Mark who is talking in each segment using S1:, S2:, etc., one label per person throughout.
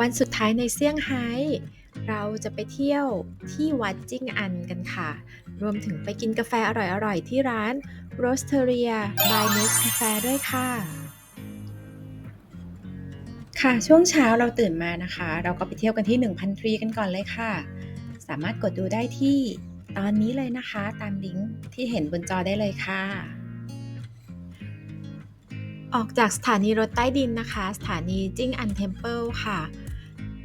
S1: วันสุดท้ายในเซี่ยงไฮ้เราจะไปเที่ยวที่วัดจิ้งอันกันค่ะ รวมถึงไปกินกาแฟอร่อยๆ ที่ร้าน Roasteria by Nescafe ด้วยค่ะ ค่ะช่วงเช้าเราตื่นมานะคะ เราก็ไปเที่ยวกันที่ 1,000ทรีกันก่อนเลยค่ะ สามารถกดดูได้ที่ตอนนี้เลยนะคะ ตามลิงก์ที่เห็นบนจอได้เลยค่ะ ออกจากสถานีรถใต้ดินนะคะ สถานีจิ้งอันเทมเพิลค่ะ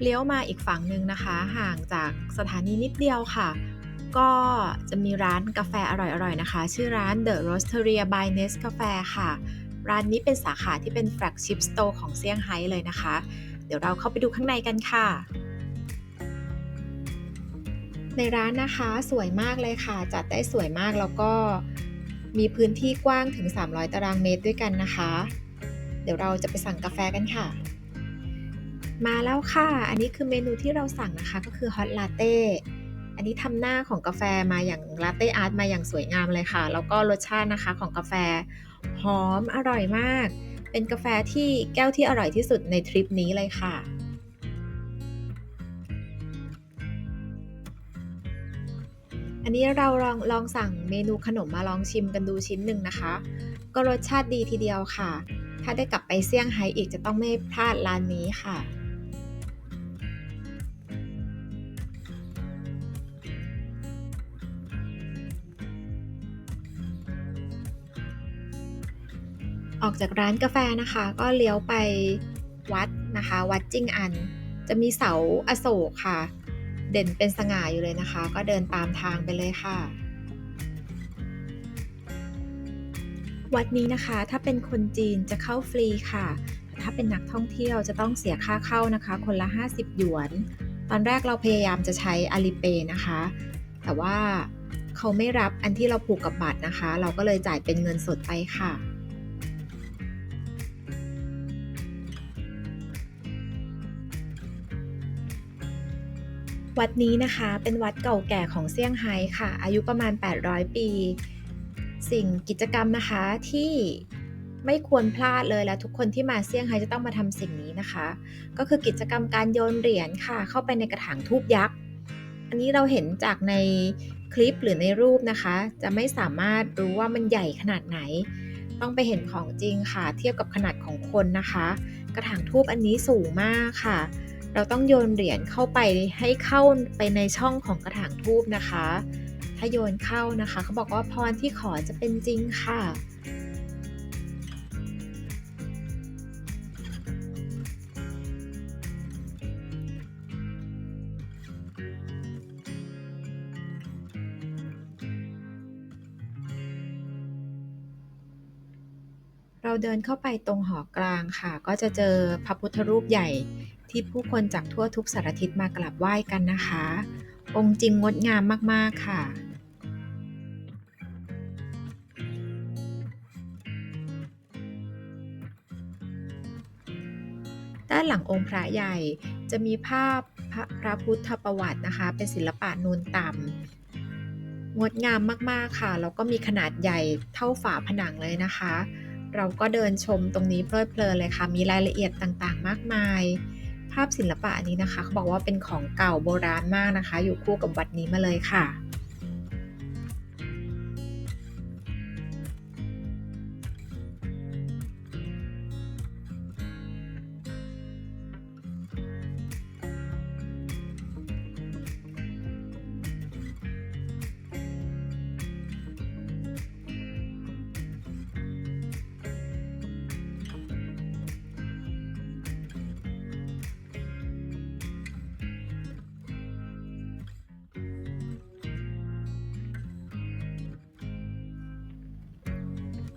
S1: เลี้ยวมาอีกฝั่งหนึ่งนะคะ ห่างจากสถานีนิดเดียวค่ะ ก็จะมีร้านกาแฟอร่อยๆนะคะ ชื่อร้าน The Roasteria by Nescafe ค่ะ ร้านนี้เป็นสาขาที่เป็น flagship store ของเซี่ยงไฮ้เลยนะคะ เดี๋ยวเราเข้าไปดูข้างในกันค่ะในร้านนะคะสวยมากเลยค่ะ จัดได้สวยมากแล้วก็ มีพื้นที่กว้างถึง 300 ตารางเมตรด้วยกันนะคะ เดี๋ยวเราจะไปสั่งกาแฟกันค่ะ มาแล้วค่ะ อันนี้คือเมนูที่เราสั่งนะคะก็คือฮอตลาเต้ อันนี้ทำหน้าของกาแฟมาอย่างลาเต้อาร์ตมาอย่างสวยงามเลยค่ะ แล้วก็รสชาตินะคะของกาแฟหอมอร่อยมาก เป็นกาแฟที่แก้วที่อร่อยที่สุดในทริปนี้เลยค่ะ อันนี้เราลองลองสั่งเมนูขนมมาลองชิมกันดูชิ้นหนึ่งนะคะ ก็รสชาติดีทีเดียวค่ะ ถ้าได้กลับไปเซี่ยงไฮ้อีกจะต้องไม่พลาดร้านนี้ค่ะออกจากร้านกาแฟนะคะก็เลี้ยวไปวัดนะคะ วัดจิ้งอัน จะมีเสาอโศกค่ะ เด่นเป็นสง่าอยู่เลยนะคะ ก็เดินตามทางไปเลยค่ะ วัดนี้นะคะถ้าเป็นคนจีนจะเข้าฟรีค่ะแต่ถ้าเป็นนักท่องเที่ยวจะต้องเสียค่าเข้านะคะ คนละ 50 หยวน ตอนแรกเราพยายามจะใช้ Alipay นะคะ แต่ว่าเขาไม่รับอันที่เราผูกกับบัตรนะคะ เราก็เลยจ่ายเป็นเงินสดไปค่ะ วัดนี้นะคะเป็นวัดเก่าแก่ของเซี่ยงไฮ้ค่ะ อายุประมาณ 800 ปี สิ่งกิจกรรมนะคะที่ไม่ควรพลาดเลยและทุกคนที่มาเซี่ยงไฮ้จะต้องมาทำสิ่งนี้นะคะ ก็คือกิจกรรมการโยนเหรียญค่ะ เข้าไปในกระถางทูบยักษ์อันนี้เราเห็นจากในคลิปหรือในรูปนะคะ จะไม่สามารถรู้ว่ามันใหญ่ขนาดไหน ต้องไปเห็นของจริงค่ะ เทียบกับขนาดของคนนะคะ กระถางทูบอันนี้สูงมากค่ะ เราต้องโยนเหรียญเข้าไปให้เข้าไปในช่องของกระถางทูบนะคะ ถ้าโยนเข้านะคะ เขาบอกว่าพรที่ขอจะเป็นจริงค่ะเราเดินเข้าไปตรงหอกลางค่ะ ก็จะเจอพระพุทธรูปใหญ่ ที่ผู้คนจากทั่วทุกสารทิศมากราบไหว้กันนะคะ องค์จริงงดงามมาก ๆ ค่ะด้านหลังองค์พระใหญ่จะมีภาพพระพระพุทธประวัตินะคะ เป็นศิลปะนูนต่ำงดงามมากๆค่ะแล้วก็มีขนาดใหญ่เท่าฝาผนังเลยนะคะ เราก็เดินชมตรงนี้เพลิดเพลินเลยค่ะ มีรายละเอียดต่างๆ มากมาย ภาพศิลปะอันนี้นะคะเขาบอกว่าเป็นของเก่าโบราณมากนะคะ อยู่คู่กับวัดนี้มาเลยค่ะ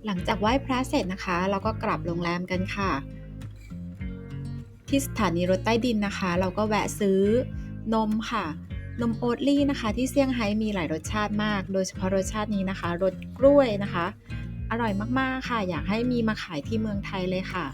S1: หลังจากไหว้พระเสร็จนะคะ เราก็กลับโรงแรมกันค่ะ ที่สถานีรถใต้ดินนะคะ เราก็แวะซื้อนมค่ะ นมโอ๊ตลี่นะคะ ที่เซี่ยงไฮ้มีหลายรสชาติมาก โดยเฉพาะรสชาตินี้นะคะรสกล้วยนะคะ อร่อยมากๆค่ะ อยากให้มีมาขายที่เมืองไทยเลยค่ะ